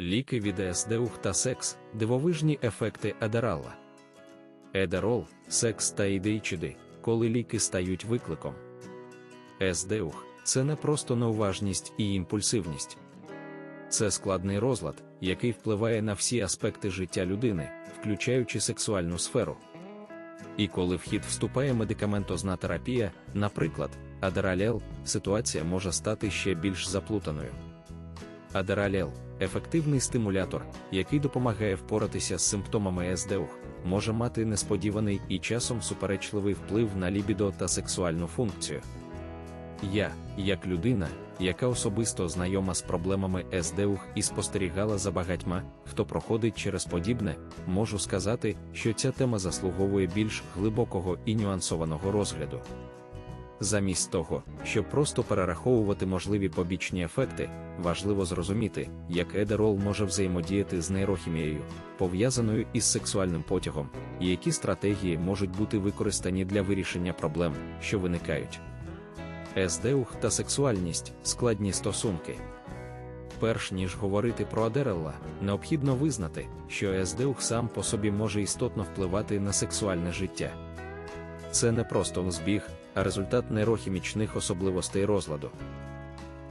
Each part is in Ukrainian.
Ліки від ЕСДУХ та секс, дивовижні ефекти Едералла. Едерол, секс та ідейчиди, коли ліки стають викликом. ЕСДУХ це не просто неуважність і імпульсивність. Це складний розлад, який впливає на всі аспекти життя людини, включаючи сексуальну сферу. І коли в хід вступає медикаментозна терапія, наприклад, адералел, ситуація може стати ще більш заплутаною. Адералел ефективний стимулятор, який допомагає впоратися з симптомами СДУХ, може мати несподіваний і часом суперечливий вплив на лібідо та сексуальну функцію. Я, як людина, яка особисто знайома з проблемами СДУХ і спостерігала за багатьма, хто проходить через подібне, можу сказати, що ця тема заслуговує більш глибокого і нюансованого розгляду. Замість того, щоб просто перераховувати можливі побічні ефекти, важливо зрозуміти, як едерол може взаємодіяти з нейрохімією, пов'язаною із сексуальним потягом, і які стратегії можуть бути використані для вирішення проблем, що виникають. СДУХ та сексуальність складні стосунки. Перш ніж говорити про Адерелла, необхідно визнати, що СДУХ сам по собі може істотно впливати на сексуальне життя. Це не просто збіг, а результат нейрохімічних особливостей розладу.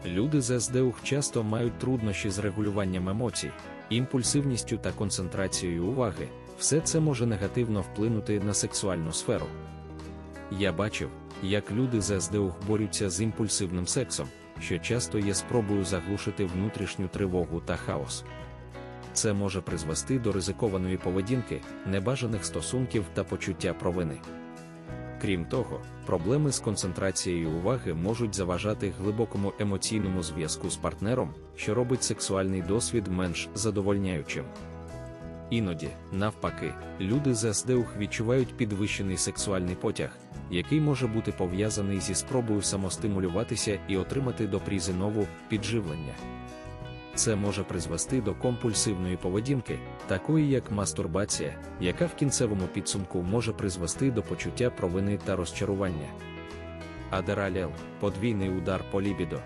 Люди з СДУХ часто мають труднощі з регулюванням емоцій, імпульсивністю та концентрацією уваги, все це може негативно вплинути на сексуальну сферу. Я бачив, як люди з СДУХ борються з імпульсивним сексом, що часто є спробою заглушити внутрішню тривогу та хаос. Це може призвести до ризикованої поведінки, небажаних стосунків та почуття провини. Крім того, проблеми з концентрацією уваги можуть заважати глибокому емоційному зв'язку з партнером, що робить сексуальний досвід менш задовольняючим. Іноді, навпаки, люди з СДУХ відчувають підвищений сексуальний потяг, який може бути пов'язаний зі спробою самостимулюватися і отримати до прізи нову підживлення. Це може призвести до компульсивної поведінки, такої як мастурбація, яка в кінцевому підсумку може призвести до почуття провини та розчарування. Адералел подвійний удар по лібідо.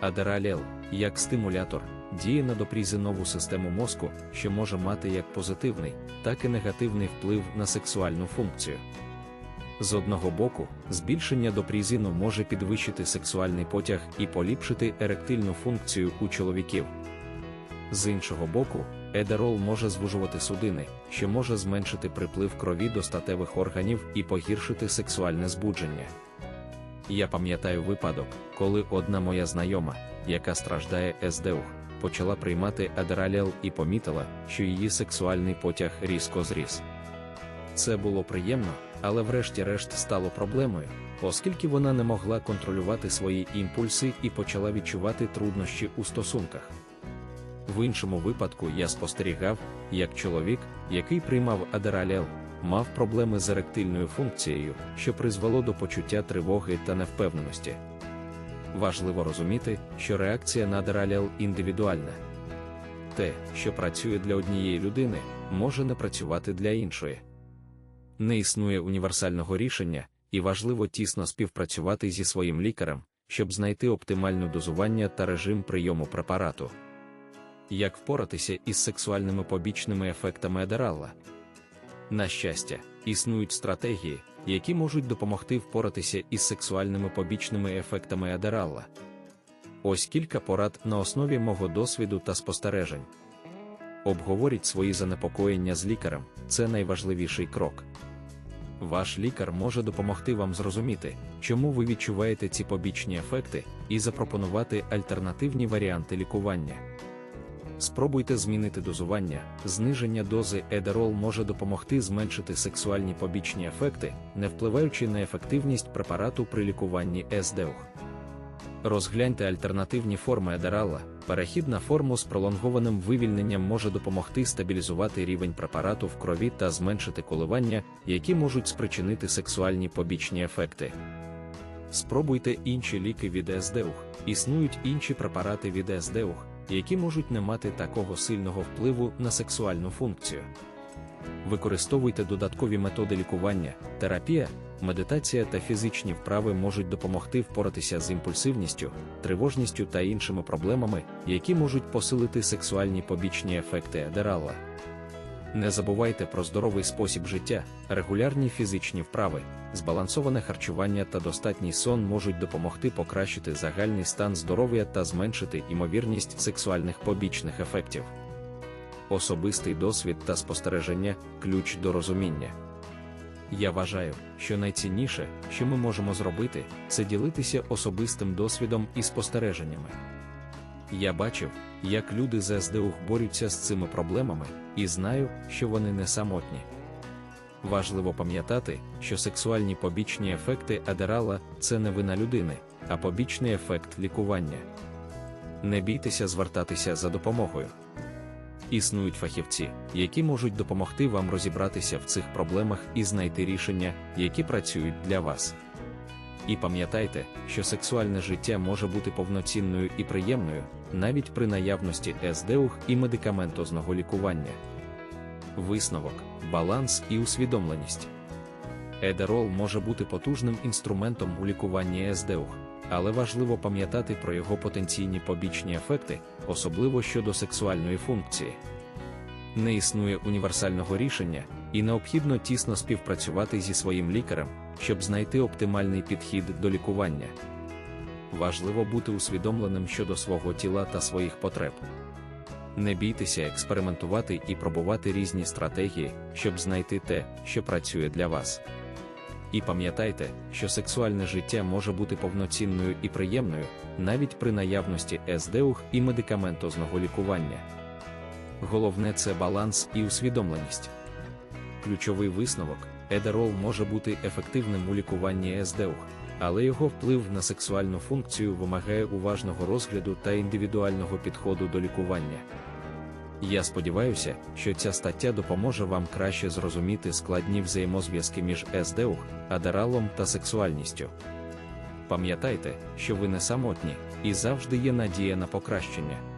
Адералел, як стимулятор, діє на допрізинову систему мозку, що може мати як позитивний, так і негативний вплив на сексуальну функцію. З одного боку, збільшення допрізину може підвищити сексуальний потяг і поліпшити еректильну функцію у чоловіків. З іншого боку, едерол може звужувати судини, що може зменшити приплив крові до статевих органів і погіршити сексуальне збудження. Я пам'ятаю випадок, коли одна моя знайома, яка страждає СДУХ, почала приймати адераліал і помітила, що її сексуальний потяг різко зріс. Це було приємно, але врешті-решт стало проблемою, оскільки вона не могла контролювати свої імпульси і почала відчувати труднощі у стосунках. В іншому випадку я спостерігав, як чоловік, який приймав адераліал, мав проблеми з еректильною функцією, що призвело до почуття тривоги та невпевненості. Важливо розуміти, що реакція на адераліал індивідуальна. Те, що працює для однієї людини, може не працювати для іншої. Не існує універсального рішення, і важливо тісно співпрацювати зі своїм лікарем, щоб знайти оптимальне дозування та режим прийому препарату. Як впоратися із сексуальними побічними ефектами адералла? На щастя, існують стратегії, які можуть допомогти впоратися із сексуальними побічними ефектами адералла. Ось кілька порад на основі мого досвіду та спостережень. Обговоріть свої занепокоєння з лікарем, це найважливіший крок. Ваш лікар може допомогти вам зрозуміти, чому ви відчуваєте ці побічні ефекти, і запропонувати альтернативні варіанти лікування. Спробуйте змінити дозування, зниження дози едерол може допомогти зменшити сексуальні побічні ефекти, не впливаючи на ефективність препарату при лікуванні СДУХ. Розгляньте альтернативні форми едерала. Перехід на форму з пролонгованим вивільненням може допомогти стабілізувати рівень препарату в крові та зменшити коливання, які можуть спричинити сексуальні побічні ефекти. Спробуйте інші ліки від СДУХ. Існують інші препарати від СДУХ, які можуть не мати такого сильного впливу на сексуальну функцію. Використовуйте додаткові методи лікування, терапія, медитація та фізичні вправи можуть допомогти впоратися з імпульсивністю, тривожністю та іншими проблемами, які можуть посилити сексуальні побічні ефекти Адералла. Не забувайте про здоровий спосіб життя, регулярні фізичні вправи, збалансоване харчування та достатній сон можуть допомогти покращити загальний стан здоров'я та зменшити ймовірність сексуальних побічних ефектів. Особистий досвід та спостереження ключ до розуміння. Я вважаю, що найцінніше, що ми можемо зробити, це ділитися особистим досвідом і спостереженнями. Я бачив, як люди з СДУ борються з цими проблемами, і знаю, що вони не самотні. Важливо пам'ятати, що сексуальні побічні ефекти адерала це не вина людини, а побічний ефект лікування. Не бійтеся звертатися за допомогою. Існують фахівці, які можуть допомогти вам розібратися в цих проблемах і знайти рішення, які працюють для вас. І пам'ятайте, що сексуальне життя може бути повноцінною і приємною, навіть при наявності СДУХ і медикаментозного лікування. Висновок, баланс і усвідомленість. Едерол може бути потужним інструментом у лікуванні СДУХ, але важливо пам'ятати про його потенційні побічні ефекти, особливо щодо сексуальної функції. Не існує універсального рішення, і необхідно тісно співпрацювати зі своїм лікарем, щоб знайти оптимальний підхід до лікування. Важливо бути усвідомленим щодо свого тіла та своїх потреб. Не бійтеся експериментувати і пробувати різні стратегії, щоб знайти те, що працює для вас. І пам'ятайте, що сексуальне життя може бути повноцінною і приємною, навіть при наявності СДУХ і медикаментозного лікування. Головне це баланс і усвідомленість. Ключовий висновок едерол може бути ефективним у лікуванні СДУХ, але його вплив на сексуальну функцію вимагає уважного розгляду та індивідуального підходу до лікування. Я сподіваюся, що ця стаття допоможе вам краще зрозуміти складні взаємозв'язки між СДУ, адералом та сексуальністю. Пам'ятайте, що ви не самотні, і завжди є надія на покращення.